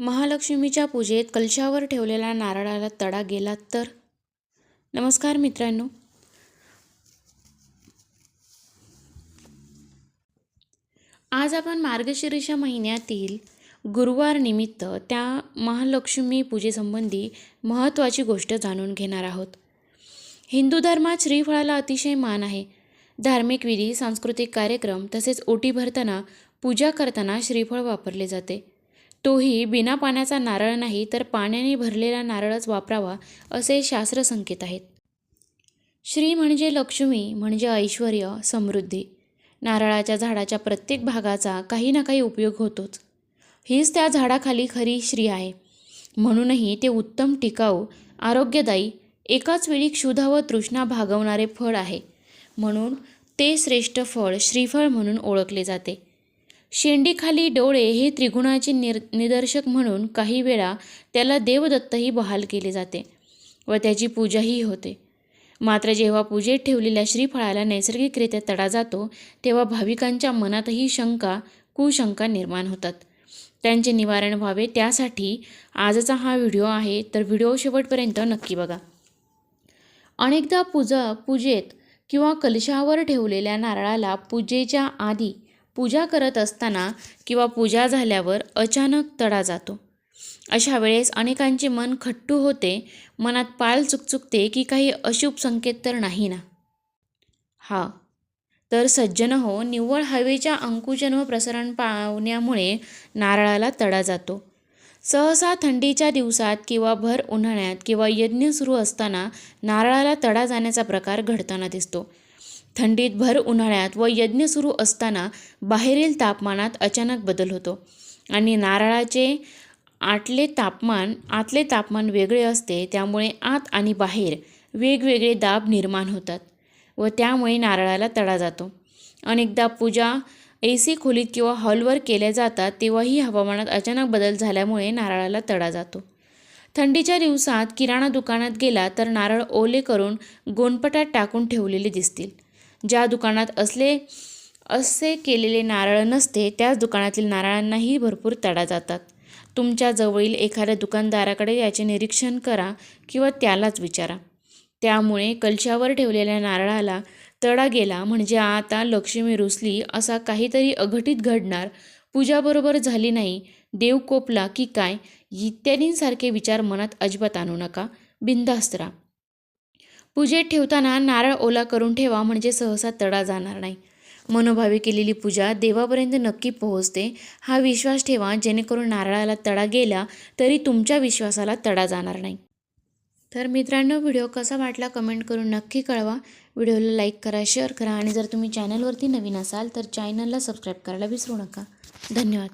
महालक्ष्मीच्या पूजेत कलशावर ठेवलेल्या नारळाला तडा गेला तर? नमस्कार मित्रांनो. आज आपण मार्गशीर्ष महिन्यातील गुरुवार निमित्त त्या महालक्ष्मी पूजेसंबंधी महत्त्वाची गोष्ट जाणून घेणार आहोत. हिंदू धर्मात श्रीफळाला अतिशय मान आहे. धार्मिक विधी सांस्कृतिक कार्यक्रम तसेच ओटी भरताना पूजा करताना श्रीफळ वापरले जाते. तोही बिना पाण्याचा नारळ नाही तर पाण्याने भरलेला नारळच वापरावा असे शास्त्रसंकेत आहेत. श्री म्हणजे लक्ष्मी म्हणजे ऐश्वर समृद्धी. नारळाच्या झाडाच्या प्रत्येक भागाचा काही ना काही उपयोग होतोच. हीच त्या झाडाखाली खरी श्री आहे. म्हणूनही ते उत्तम टिकाऊ आरोग्यदायी एकाच वेळी क्षुधा व तृष्णा भागवणारे फळ आहे. म्हणून ते श्रेष्ठ फळ श्रीफळ म्हणून ओळखले जाते. शेंडीखाली डोळे हे त्रिगुणाचे निर निदर्शक म्हणून काही वेळा त्याला देवदत्तही बहाल केले जाते व त्याची पूजाही होते. मात्र जेव्हा पूजेत ठेवलेल्या श्रीफळाला नैसर्गिकरित्या तडा जातो तेव्हा भाविकांच्या मनातही शंका कुशंका निर्माण होतात. त्यांचे निवारण व्हावे त्यासाठी आजचा हा व्हिडिओ आहे तर व्हिडिओ शेवटपर्यंत नक्की बघा. अनेकदा पूजा पूजेत किंवा कलशावर ठेवलेल्या नारळाला पूजेच्या आधी पूजा करत असताना किंवा पूजा झाल्यावर अचानक तडा जातो. अशा वेळेस अनेकांचे मन खट्टू होते मनात पाल चुकचुकते की काही अशुभ संकेत तर नाही ना हा तर सज्जन हो निव्वळ हवेच्या अंकुजन व प्रसरण पावण्यामुळे नारळाला तडा जातो. सहसा थंडीच्या दिवसात किंवा भर उन्हाळ्यात किंवा यज्ञ सुरू असताना नारळाला तडा जाण्याचा प्रकार घडताना दिसतो. थंडीत भर उन्हाळ्यात व यज्ञ सुरू असताना बाहेरील तापमानात अचानक बदल होतो. आणि नारळाचे आतले तापमान आतले तापमान वेगळे असते त्यामुळे आत आणि बाहेर वेगवेगळे दाब निर्माण होतात व त्यामुळे नारळाला तडा जातो. अनेकदा पूजा ए सी खोलीत किंवा हॉलवर केल्या जातात तेव्हाही हवामानात अचानक बदल झाल्यामुळे नारळाला तडा जातो. थंडीच्या दिवसात किराणा दुकानात गेला तर नारळ ओले करून गोणपटात टाकून ठेवलेले दिसतील. ज्या दुकानात असले असे केलेले नारळ नसते त्याच दुकानातील नारळांनाही भरपूर तडा जातात. तुमच्या जवळील एखाद्या दुकानदाराकडे याचे निरीक्षण करा किंवा त्यालाच विचारा. त्यामुळे कलशावर ठेवलेल्या नारळाला तडा गेला म्हणजे आता लक्ष्मी रुसली असा काहीतरी अघटित घडणार. पूजाबरोबर झाली नाही. देव कोपला की काय? इत्यादींसारखे विचार मनात अजिबात आणू नका. बिंदास्त राहा. पूजेत ठेवताना नारळ ओला करून ठेवा म्हणजे सहसा तडा जाणार नाही. मनोभावे केलेली पूजा देवापर्यंत नक्की पोहोचते. हा विश्वास ठेवा जेणेकरून नारळाला तडा गेला तरी तुमच्या विश्वासाला तडा जाणार नाही. तर मित्रांनो व्हिडिओ कसा वाटला कमेंट करून नक्की कळवा. व्हिडिओला लाईक करा शेअर करा आणि जर तुम्ही चॅनलवरती नवीन असाल तर चॅनलला सबस्क्राईब करायला विसरू नका. धन्यवाद.